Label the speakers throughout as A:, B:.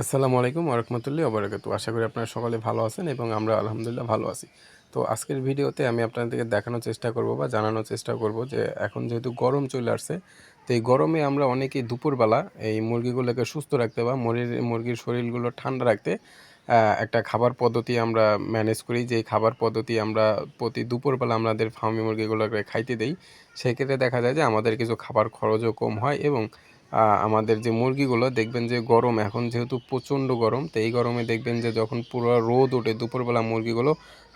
A: আসসালামু আলাইকুম ওরহমতুল্লাহ ওবরাকাতু আশা করি আপনারা সকালে ভালো আছেন এবং আমরা আলহামদুলিল্লাহ ভালো আছি। তো আজকের ভিডিওতে আমি আপনাদেরকে দেখানোর চেষ্টা করব বা জানানোর চেষ্টা করব যে এখন যেহেতু গরম চলে আসছে, তো এই গরমে আমরা অনেকেই দুপুরবেলা এই মুরগিগুলোকে সুস্থ রাখতে বা মুরগির মুরগির শরীরগুলো ঠান্ডা রাখতে একটা খাবার পদ্ধতি আমরা ম্যানেজ করি। যে খাবার পদ্ধতি আমরা প্রতি দুপুরবেলা আমাদের ফার্মি মুরগিগুলোকে খাইতে দেই, সেক্ষেত্রে দেখা যায় যে আমাদের কিছু খাবার খরচও কম হয় এবং আমাদের যে মুরগিগুলো, দেখবেন যে গরম, এখন যেহেতু প্রচণ্ড গরম, তো এই গরমে দেখবেন যে যখন পুরো রোদ ওঠে দুপুরবেলা মুরগিগুলো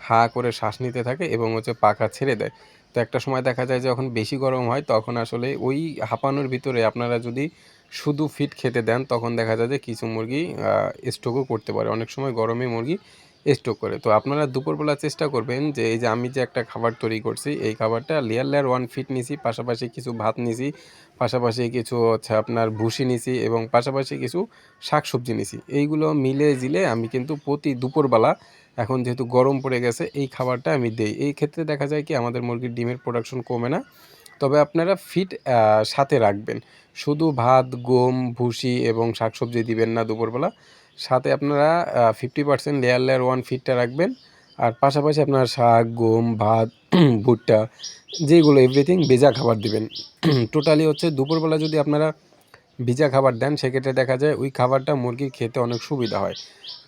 A: হা করে শ্বাস নিতে থাকে এবং হচ্ছে পাখা ছেড়ে দেয়। তো একটা সময় দেখা যায় যখন বেশি গরম হয়, তখন আসলে ওই হাঁপানোর ভিতরে আপনারা যদি শুধু ফিট খেতে দেন, তখন দেখা যায় যে কিছু মুরগি স্ট্রোকও করতে পারে। অনেক সময় গরমে মুরগি স্ট্রোক করে। তো আপনারা দুপুরবেলা চেষ্টা করবেন যে এই যে আমি যে একটা খাবার তৈরি করছি, এই খাবারটা লেয়ার লেয়ার ওয়ান ফিট নিছি, পাশাপাশি কিছু ভাত নিছি, পাশাপাশি কিছু হচ্ছে আপনার ভুসি নিছি এবং পাশাপাশি কিছু শাকসবজি নিছি। এইগুলো মিলে জিলে আমি কিন্তু প্রতি দুপুরবেলা এখন যেহেতু গরম পড়ে গেছে, এই খাবারটা আমি দেই। এই ক্ষেত্রে দেখা যায় কি আমাদের মুরগির ডিমের প্রোডাকশন কমে না। তবে আপনারা ফিট সাথে রাখবেন। শুধু ভাত, গম, ভুসি এবং শাকসবজি দিবেন না দুপুরবেলা। সাথে আপনারা fifty percent layer layer one ফিটটা রাখবেন। আর পাশাপাশি আপনার শাক, গম, ভাত, ভুট্টা, যেগুলো এভরিথিং ভেজা খাবার দিবেন। টোটালি হচ্ছে দুপুরবেলা যদি আপনারা ভিজা খাবার দেন, সেক্ষেত্রে দেখা যায় ওই খাবারটা মুরগির খেতে অনেক সুবিধা হয়।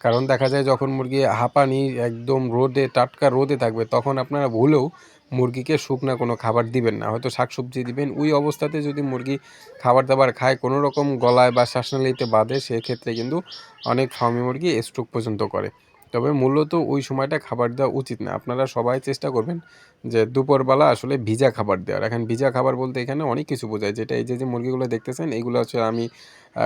A: কারণ দেখা যায় যখন মুরগি হাঁপানি একদম রোদে, টাটকা রোদে থাকবে, তখন আপনারা ভুলেও মুরগিকে শুকনা কোনো খাবার দিবেন না। হয়তো শাকসবজি দিবেন, ওই অবস্থাতে যদি মুরগি খাবার দাবার খায়, কোনো রকম গলায় বা শ্বাসনালীতে বাঁধে, সেক্ষেত্রে কিন্তু অনেক ফার্মি মুরগি স্ট্রোক পর্যন্ত করে। তবে মূলত ওই সময়টা খাবার দেওয়া উচিত না। আপনারা সবাই চেষ্টা করবেন যে দুপুরবেলা আসলে ভিজা খাবার দেওয়ার। এখন ভিজা খাবার বলতে এখানে অনেক কিছু বোঝায়। যেটা এই যে যে মুরগিগুলো দেখতেছেন এইগুলো হচ্ছে আমি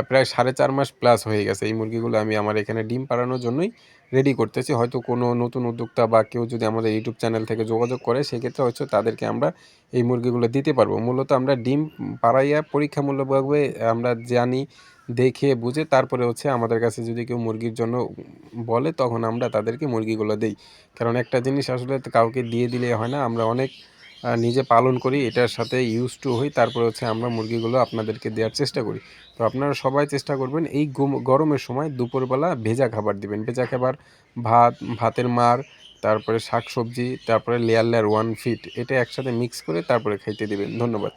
A: প্রায় সাড়ে চার মাস প্লাস হয়ে গেছে। এই মুরগিগুলো আমি আমার এখানে ডিম পাড়ানোর জন্যই রেডি করতেছি। হয়তো কোনো নতুন উদ্যোক্তা বা কেউ যদি আমাদের ইউটিউব চ্যানেল থেকে যোগাযোগ করে, সেক্ষেত্রে হচ্ছে তাদেরকে আমরা এই মুরগিগুলো দিতে পারব। মূলত আমরা ডিম পাড়াইয়া পরীক্ষামূলকভাবে আমরা জানি দেখে বুঝে তারপরে হচ্ছে আমাদের কাছে যদি কেউ মুরগির জন্য বলে, তখন আমরা তাদেরকে মুরগিগুলো দেই। কারণ একটা জিনিস আসলে কাউকে দিয়ে দিলে হয় না। আমরা অনেক নিজে পালন করি, এটার সাথে ইউজ টু হই। তারপরে হচ্ছে আমরা মুরগিগুলো আপনাদেরকে দেওয়ার চেষ্টা করি। তো আপনারা সবাই চেষ্টা করবেন, এই গরমের সময় দুপুরবেলা ভেজা খাবার দিবেন। ভেজা খাবার, ভাত, ভাতের মার, তারপরে শাকসবজি, তারপরে লেয়ার লেয়ার ওয়ান ফিট এটা একসাথে মিক্স করে তারপরে খাইতে দিবেন। ধন্যবাদ।